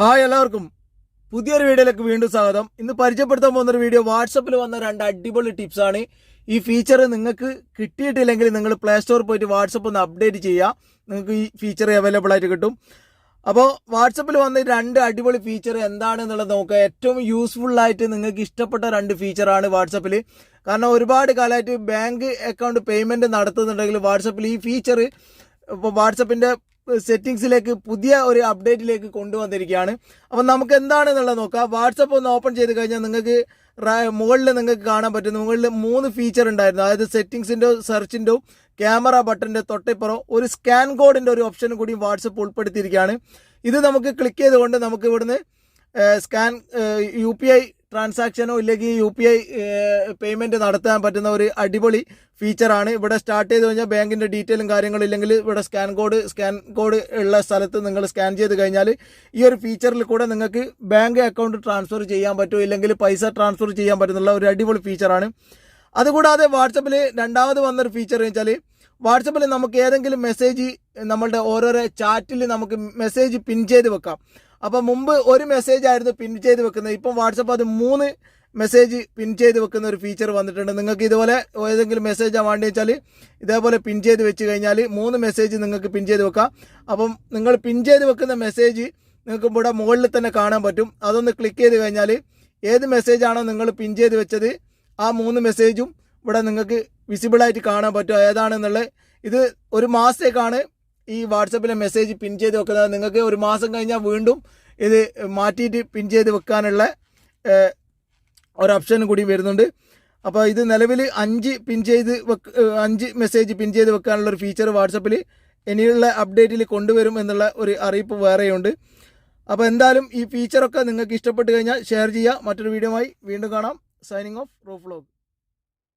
Hi എല്ലാവർക്കും. പുതിയൊരു വീഡിയോയിലേക്ക് വീണ്ടും സ്വാഗതം. ഇന്ന് പരിചയപ്പെടുത്താൻ പോകുന്ന ഒരു വീഡിയോ വാട്സപ്പിൽ വന്ന രണ്ട് അടിപൊളി ടിപ്സ് ആണ്. ഈ ഫീച്ചർ നിങ്ങൾക്ക് കിട്ടിയിട്ടില്ലെങ്കിൽ നിങ്ങൾ പ്ലേ സ്റ്റോറിൽ പോയിട്ട് വാട്സപ്പ് ഒന്ന് അപ്ഡേറ്റ് ചെയ്യുക. നിങ്ങൾക്ക് ഈ ഫീച്ചർ അവൈലബിൾ ആയിട്ട് കിട്ടും. അപ്പോൾ വാട്സപ്പിൽ വന്ന രണ്ട് അടിപൊളി ഫീച്ചർ എന്താണെന്നുള്ളത് നോക്കുക. ഏറ്റവും യൂസ്ഫുൾ ആയിട്ട് നിങ്ങൾക്ക് ഇഷ്ടപ്പെട്ട രണ്ട് ഫീച്ചറാണ് വാട്സപ്പിൽ. കാരണം ഒരുപാട് കാലമായിട്ട് ബാങ്ക് അക്കൗണ്ട് പേയ്മെന്റ് നടത്തുന്നുണ്ടെങ്കിൽ വാട്സപ്പിൽ ഈ ഫീച്ചർ ഇപ്പോൾ വാട്സപ്പിന്റെ സെറ്റിങ്സിലേക്ക് പുതിയ ഒരു അപ്ഡേറ്റിലേക്ക് കൊണ്ടുവന്നിരിക്കുകയാണ്. അപ്പം നമുക്ക് എന്താണെന്നുള്ളത് നോക്കാം. വാട്സപ്പ് ഒന്ന് ഓപ്പൺ ചെയ്ത് കഴിഞ്ഞാൽ നിങ്ങൾക്ക് മുകളിൽ നിങ്ങൾക്ക് കാണാൻ പറ്റും. മുകളിൽ മൂന്ന് ഫീച്ചർ ഉണ്ടായിരുന്നു. അതായത് സെറ്റിങ്സിന്റെ സെർച്ചിന്റെ ക്യാമറ ബട്ടന്റെ തൊട്ടിപ്പുറം ഒരു സ്കാൻ കോഡിന്റെ ഒരു ഓപ്ഷൻ കൂടി വാട്സപ്പ് ഉൾപ്പെടുത്തിയിരിക്കുകയാണ്. ഇത് നമുക്ക് ക്ലിക്ക് ചെയ്തുകൊണ്ട് നമുക്ക് ഇവിടുന്ന് സ്കാൻ യു പി ഐ ട്രാൻസാക്ഷനോ ഇല്ലെങ്കിൽ യു പി ഐ പേയ്മെന്റ് നടത്താൻ പറ്റുന്ന ഒരു അടിപൊളി ഫീച്ചറാണ് ഇവിടെ സ്റ്റാർട്ട് ചെയ്ത് കഴിഞ്ഞാൽ ബാങ്കിന്റെ ഡീറ്റെയിലും കാര്യങ്ങളും ഇല്ലെങ്കിൽ ഇവിടെ സ്കാൻ കോഡ് സ്കാൻ കോഡ് ഉള്ള സ്ഥലത്ത് നിങ്ങൾ സ്കാൻ ചെയ്ത് കഴിഞ്ഞാൽ ഈ ഒരു ഫീച്ചറിൽ കൂടെ നിങ്ങൾക്ക് ബാങ്ക് അക്കൗണ്ട് ട്രാൻസ്ഫർ ചെയ്യാൻ പറ്റുമോ ഇല്ലെങ്കിൽ പൈസ ട്രാൻസ്ഫർ ചെയ്യാൻ പറ്റുന്നുള്ള ഒരു അടിപൊളി ഫീച്ചറാണ് അതുകൂടാതെ വാട്സപ്പിൽ രണ്ടാമത് വന്നൊരു ഫീച്ചർ എന്ന് വെച്ചാൽ വാട്സപ്പിൽ നമുക്ക് ഏതെങ്കിലും മെസ്സേജ് നമ്മളുടെ ഓരോരോ ചാറ്റിൽ നമുക്ക് മെസ്സേജ് പിൻ ചെയ്ത് വെക്കാം. അപ്പോൾ മുമ്പ് ഒരു മെസ്സേജ് ആയിരുന്നു പിൻ ചെയ്ത് വെക്കുന്നത്. ഇപ്പം വാട്സപ്പ് അത് മൂന്ന് മെസ്സേജ് പിൻ ചെയ്ത് വെക്കുന്ന ഒരു ഫീച്ചർ വന്നിട്ടുണ്ട്. നിങ്ങൾക്ക് ഇതുപോലെ ഏതെങ്കിലും മെസ്സേജ് വേണ്ടി വെച്ചാൽ ഇതേപോലെ പിൻ ചെയ്ത് വെച്ച് കഴിഞ്ഞാൽ മൂന്ന് മെസ്സേജ് നിങ്ങൾക്ക് പിൻ ചെയ്ത് വെക്കാം. അപ്പം നിങ്ങൾ പിൻ ചെയ്ത് വെക്കുന്ന മെസ്സേജ് നിങ്ങൾക്ക് ഇവിടെ മുകളിൽ തന്നെ കാണാൻ പറ്റും. അതൊന്ന് ക്ലിക്ക് ചെയ്ത് കഴിഞ്ഞാൽ ഏത് മെസ്സേജാണോ നിങ്ങൾ പിൻ ചെയ്ത് വെച്ചത് ആ മൂന്ന് മെസ്സേജും ഇവിടെ നിങ്ങൾക്ക് വിസിബിളായിട്ട് കാണാൻ പറ്റുമോ ഏതാണെന്നുള്ളത്. ഇത് ഒരു മാസത്തേക്കാണ് ഈ വാട്സപ്പിലെ മെസ്സേജ് പിൻ ചെയ്ത് വെക്കുന്നത്. നിങ്ങൾക്ക് ഒരു മാസം കഴിഞ്ഞാൽ വീണ്ടും ഇത് മാറ്റിയിട്ട് പിൻ ചെയ്ത് വെക്കാനുള്ള ഒരു ഓപ്ഷൻ കൂടി വരുന്നുണ്ട്. അപ്പോൾ ഇത് നിലവിൽ അഞ്ച് പിൻ ചെയ്ത് വെക്ക് അഞ്ച് മെസ്സേജ് പിൻ ചെയ്ത് വെക്കാനുള്ള ഒരു ഫീച്ചർ വാട്സപ്പിൽ ഇനിയുള്ള അപ്ഡേറ്റിൽ കൊണ്ടുവരും എന്നുള്ള ഒരു അറിയിപ്പ് വേറെയുണ്ട്. അപ്പോൾ എന്തായാലും ഈ ഫീച്ചറൊക്കെ നിങ്ങൾക്ക് ഇഷ്ടപ്പെട്ട് കഴിഞ്ഞാൽ ഷെയർ ചെയ്യുക. മറ്റൊരു വീഡിയോയുമായി വീണ്ടും കാണാം. Signing off roof